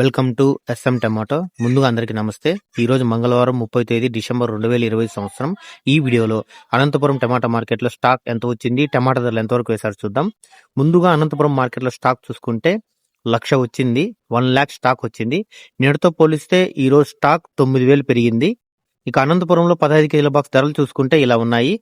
Welcome to S M tomato. ముందుగా అందరికీ నమస్తే. ఈరోజు మంగళవారం ముప్పై తేదీ డిసెంబర్ రెండు వేల ఇరవై సంవత్సరం. ఈ వీడియోలో అనంతపురం టమాటా మార్కెట్లో స్టాక్ ఎంత వచ్చింది టమాటా ధరలు ఎంతవరకు వేశారు చూద్దాం. ముందుగా అనంతపురం మార్కెట్లో స్టాక్ చూసుకుంటే లక్ష వచ్చింది వన్ ల్యాక్ స్టాక్ వచ్చింది. నేటితో పోలిస్తే ఈరోజు స్టాక్ తొమ్మిది వేలు పెరిగింది. ఇక అనంతపురంలో పదహైదు కేజీల బాక్స్ ధరలు చూసుకుంటే ఇలా ఉన్నాయి.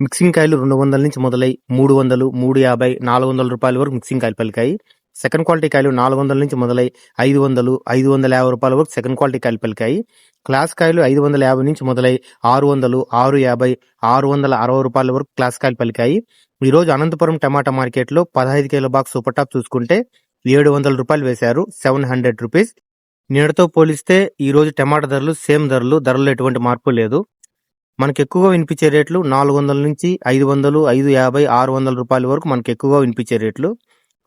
మిక్సింగ్ కాయలు రెండు వందల నుంచి మొదలై మూడు వందలు మూడు యాభై నాలుగు వందల రూపాయల వరకు మిక్సింగ్ కాయలు పలికాయి. సెకండ్ క్వాలిటీ కాయలు నాలుగు వందల నుంచి మొదలై ఐదు వందలు ఐదు వందల యాభై రూపాయల వరకు సెకండ్ క్వాలిటీ కాయలు పలికాయి. క్లాస్ కాయలు ఐదు వందల యాభై నుంచి మొదలై ఆరు వందలు ఆరు యాభై ఆరు వందల అరవై రూపాయల వరకు క్లాస్ కాయలు పలికాయి. ఈరోజు రోజు అనంతపురం టమాటా మార్కెట్లో పదహైదు కిలో బాక్స్ సూపర్ టాప్ చూసుకుంటే ఏడు వందల రూపాయలు వేశారు సెవెన్ హండ్రెడ్ రూపీస్. నిన్నటితో పోలిస్తే ఈరోజు టమాటా ధరలు సేమ్ ధరలు ధరలు ఎటువంటి మార్పు లేదు. మనకు ఎక్కువగా వినిపించే రేట్లు నాలుగు వందల నుంచి ఐదు వందలు ఐదు యాభై ఆరు వందల రూపాయల వరకు మనకు ఎక్కువగా వినిపించే రేట్లు.